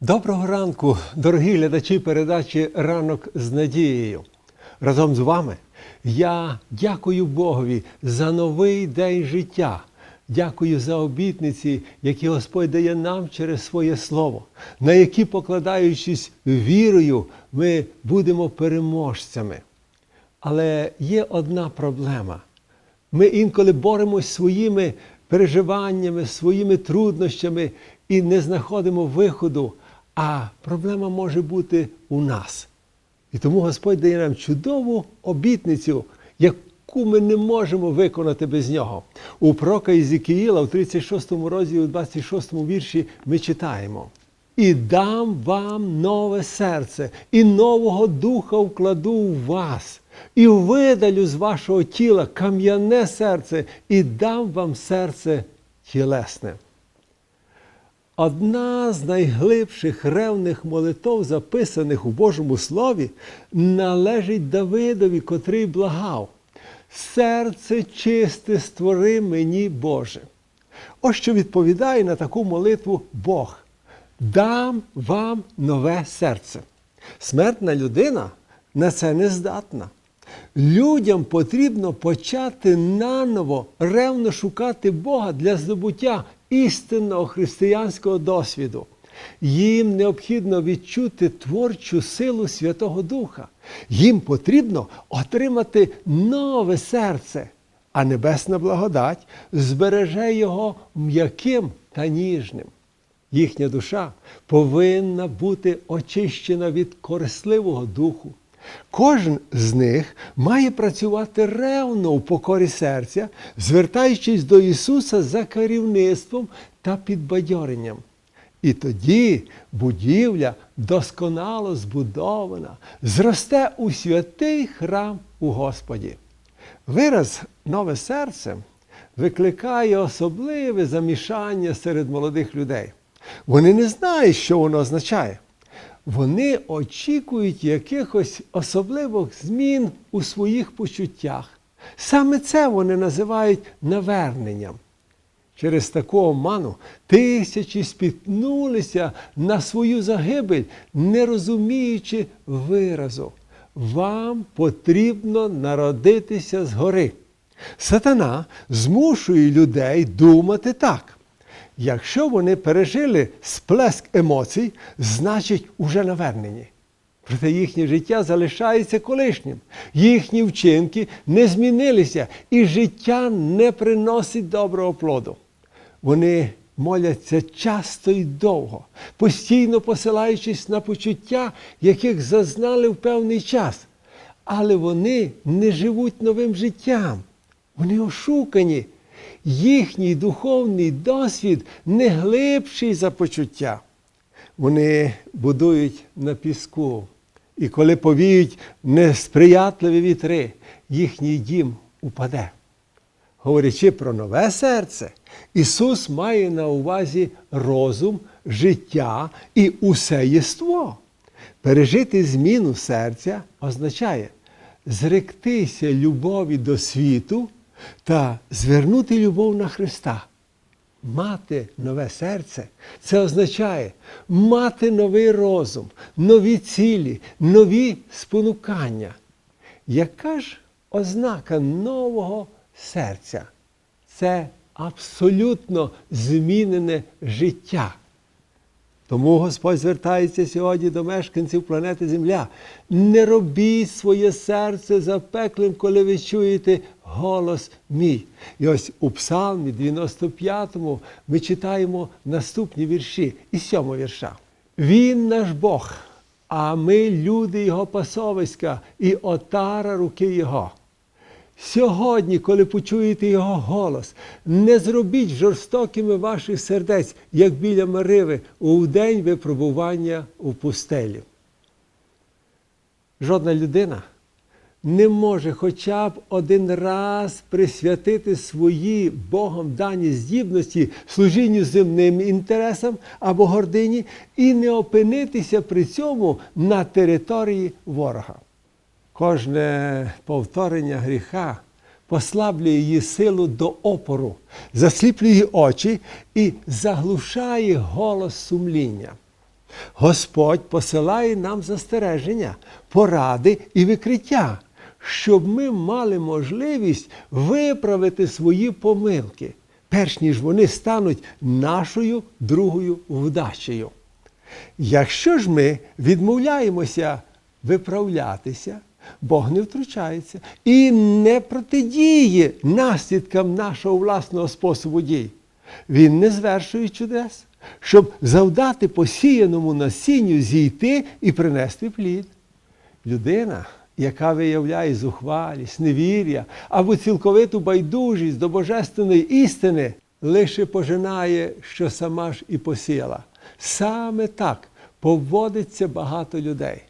Доброго ранку, дорогі глядачі передачі Ранок з надією. Разом з вами я дякую Богові за новий день життя. Дякую за обітниці, які Господь дає нам через своє слово, на які, покладаючись вірою, ми будемо переможцями. Але є одна проблема. Ми інколи боремось своїми переживаннями, своїми труднощами і не знаходимо виходу. А проблема може бути у нас. І тому Господь дає нам чудову обітницю, яку ми не можемо виконати без нього. У пророка Ізекіїла у 36 розділі, у 26 вірші ми читаємо. І дам вам нове серце, і нового духа вкладу у вас, і видалю з вашого тіла кам'яне серце, і дам вам серце тілесне. Одна з найглибших ревних молитов, записаних у Божому Слові, належить Давидові, котрий благав. Серце чисте створи мені, Боже. Ось що відповідає на таку молитву Бог. Дам вам нове серце. Смертна людина на це не здатна. Людям потрібно почати наново ревно шукати Бога для здобуття істинного християнського досвіду. Їм необхідно відчути творчу силу Святого Духа. Їм потрібно отримати нове серце, а небесна благодать збереже його м'яким та ніжним. Їхня душа повинна бути очищена від корисливого духу. Кожен з них має працювати ревно у покорі серця, звертаючись до Ісуса за керівництвом та підбадьоренням. І тоді будівля досконало збудована, зросте у святий храм у Господі. Вираз нове серце викликає особливе замішання серед молодих людей. Вони не знають, що воно означає. Вони очікують якихось особливих змін у своїх почуттях. Саме це вони називають наверненням. Через таку оману тисячі спіткнулися на свою загибель, не розуміючи виразу. Вам потрібно народитися згори. Сатана змушує людей думати так. Якщо вони пережили сплеск емоцій, значить уже навернені. Проте їхнє життя залишається колишнім, їхні вчинки не змінилися, і життя не приносить доброго плоду. Вони моляться часто і довго, постійно посилаючись на почуття, яких зазнали в певний час. Але вони не живуть новим життям. Вони ошукані. Їхній духовний досвід не глибший за почуття. Вони будують на піску. І коли повіють несприятливі вітри, їхній дім упаде. Говорячи про нове серце, Ісус має на увазі розум, життя і усе єство. Пережити зміну серця означає зректися любові до світу та звернути любов на Христа. Мати нове серце це означає мати новий розум, нові цілі, нові спонукання. Яка ж ознака нового серця? Це абсолютно змінене життя. Тому Господь звертається сьогодні до мешканців планети Земля. Не робіть своє серце запеклим, коли ви чуєте голос мій. І ось у Псалмі 95-му ми читаємо наступні вірші із сьомого вірша. Він наш Бог, а ми люди Його пасовиська і отара руки Його. Сьогодні, коли почуєте його голос, не зробіть жорстокими ваших сердець, як біля Мариви, у день випробування у пустелі. Жодна людина не може хоча б один раз присвятити свої Богом дані здібності служінню земним інтересам або гордині і не опинитися при цьому на території ворога. Кожне повторення гріха послаблює її силу до опору, засліплює очі і заглушає голос сумління. Господь посилає нам застереження, поради і викриття, щоб ми мали можливість виправити свої помилки, перш ніж вони стануть нашою другою вдачею. Якщо ж ми відмовляємося виправлятися, Бог не втручається і не протидіє наслідкам нашого власного способу дій. Він не звершує чудес, щоб завдати посіяному насінню зійти і принести плід. Людина, яка виявляє зухвалість, невір'я або цілковиту байдужість до божественної істини, лише пожинає, що сама ж і посіяла. Саме так поводиться багато людей.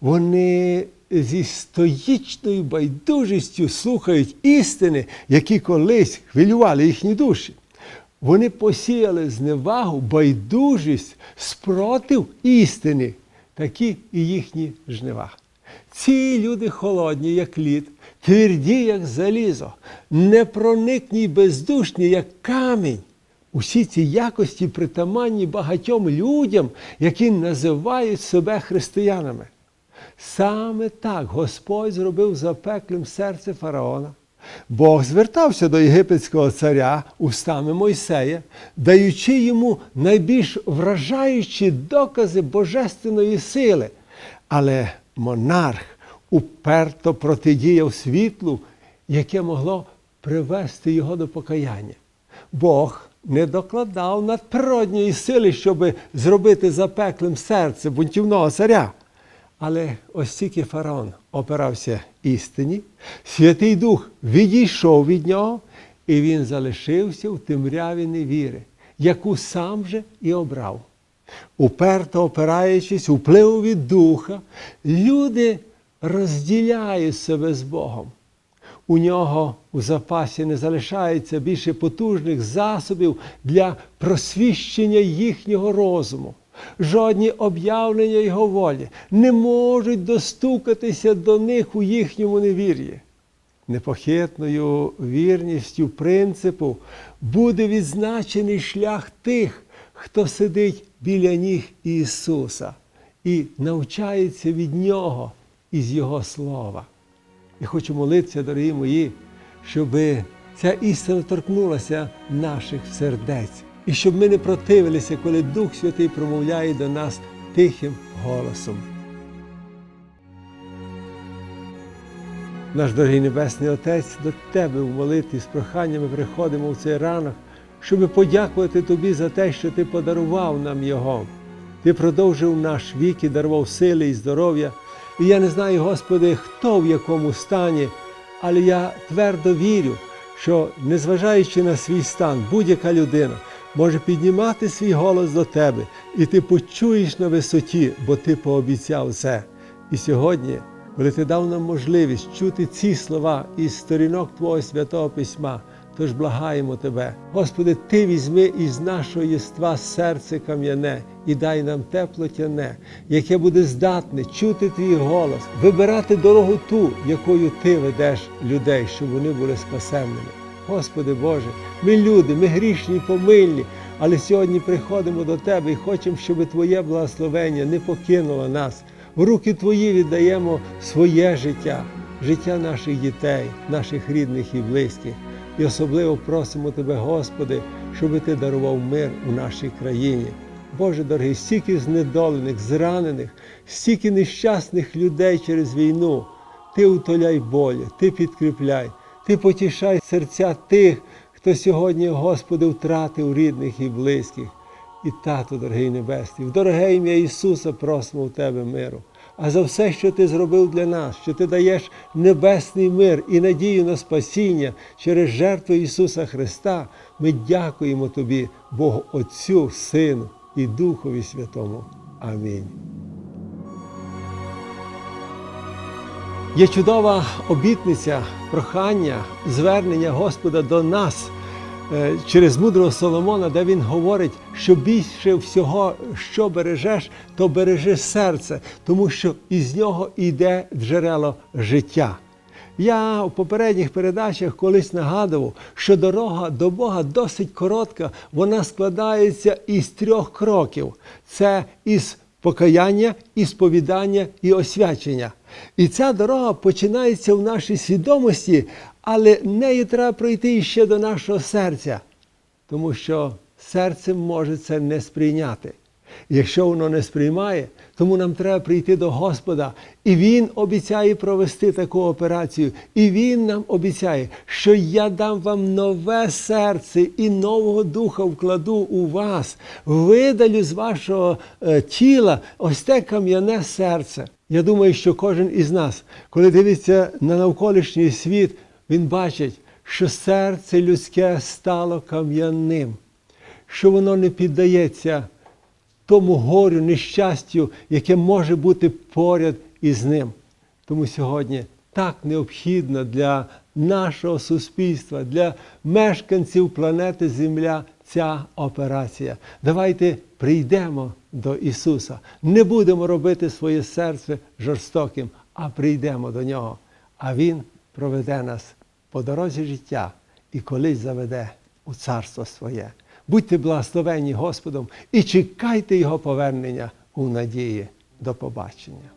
Вони зі стоїчною байдужістю слухають істини, які колись хвилювали їхні душі. Вони посіяли зневагу, байдужість, спротив істини, такі і їхні жнива. Ці люди холодні, як лід, тверді, як залізо, непроникні й бездушні, як камінь. Усі ці якості притаманні багатьом людям, які називають себе християнами. Саме так Господь зробив запеклим серце фараона. Бог звертався до єгипетського царя устами Мойсея, даючи йому найбільш вражаючі докази божественної сили. Але монарх уперто протидіяв світлу, яке могло привести його до покаяння. Бог не докладав надприродньої сили, щоб зробити запеклим серце бунтівного царя. Але ось тільки фараон опирався істині, Святий Дух відійшов від нього, і він залишився в темряві невіри, яку сам же і обрав. Уперто опираючись впливу від духа, люди розділяють себе з Богом. У нього у запасі не залишається більше потужних засобів для просвіщення їхнього розуму. Жодні об'явлення його волі не можуть достукатися до них у їхньому невір'ї. Непохитною вірністю принципу буде відзначений шлях тих, хто сидить біля ніг Ісуса і навчається від Нього із Його слова. І хочу молитися, дорогі мої, щоб ця істина торкнулася наших сердець. І щоб ми не противилися, коли Дух Святий промовляє до нас тихим голосом. Наш дорогий Небесний Отець, до Тебе в молитві з проханнями приходимо в цей ранок, щоб подякувати Тобі за те, що Ти подарував нам Його. Ти продовжив наш вік і дарував сили і здоров'я. І я не знаю, Господи, хто в якому стані, але я твердо вірю, що, незважаючи на свій стан, будь-яка людина може піднімати свій голос до Тебе, і ти почуєш на висоті, бо Ти пообіцяв це. І сьогодні, коли ти дав нам можливість чути ці слова із сторінок Твого святого письма, тож благаємо Тебе, Господи, Ти візьми із нашого єства серце кам'яне і дай нам тепло тяне, яке буде здатне чути Твій голос, вибирати дорогу ту, якою Ти ведеш людей, щоб вони були спасенними. Господи Боже, ми люди, ми грішні помильні, але сьогодні приходимо до Тебе і хочемо, щоб Твоє благословення не покинуло нас. В руки Твої віддаємо своє життя, життя наших дітей, наших рідних і близьких. І особливо просимо Тебе, Господи, щоб Ти дарував мир у нашій країні. Боже дорогий, стільки знедолених, зранених, стільки нещасних людей через війну. Ти утоляй болі, Ти підкріпляй, Ти потішай серця тих, хто сьогодні, Господи, втратив рідних і близьких. І Тату, дорогий Небесний, в дороге ім'я Ісуса просимо в Тебе миру. А за все, що Ти зробив для нас, що Ти даєш небесний мир і надію на спасіння через жертву Ісуса Христа, ми дякуємо Тобі, Богу Отцю, Сину і Духові Святому. Амінь. Є чудова обітниця, прохання, звернення Господа до нас е, через мудрого Соломона, де він говорить, що більше всього, що бережеш, то бережи серце, тому що із нього йде джерело життя. Я у попередніх передачах колись нагадував, що дорога до Бога досить коротка, вона складається із трьох кроків: це із покаяння, і сповідання і освячення. І ця дорога починається в нашій свідомості, але нею треба пройти ще до нашого серця, тому що серце може це не сприйняти. Якщо воно не сприймає, тому нам треба прийти до Господа. І Він обіцяє провести таку операцію. І Він нам обіцяє, що я дам вам нове серце і нового духа вкладу у вас, видалю з вашого е, тіла ось те кам'яне серце. Я думаю, що кожен із нас, коли дивиться на навколишній світ, він бачить, що серце людське стало кам'яним, що воно не піддається тому горю, нещастю, яке може бути поряд із ним. Тому сьогодні так необхідно для нашого суспільства, для мешканців планети Земля ця операція. Давайте прийдемо до Ісуса. Не будемо робити своє серце жорстоким, а прийдемо до Нього. А Він проведе нас по дорозі життя і колись заведе у царство своє. Будьте благословені Господом і чекайте Його повернення у надії. До побачення.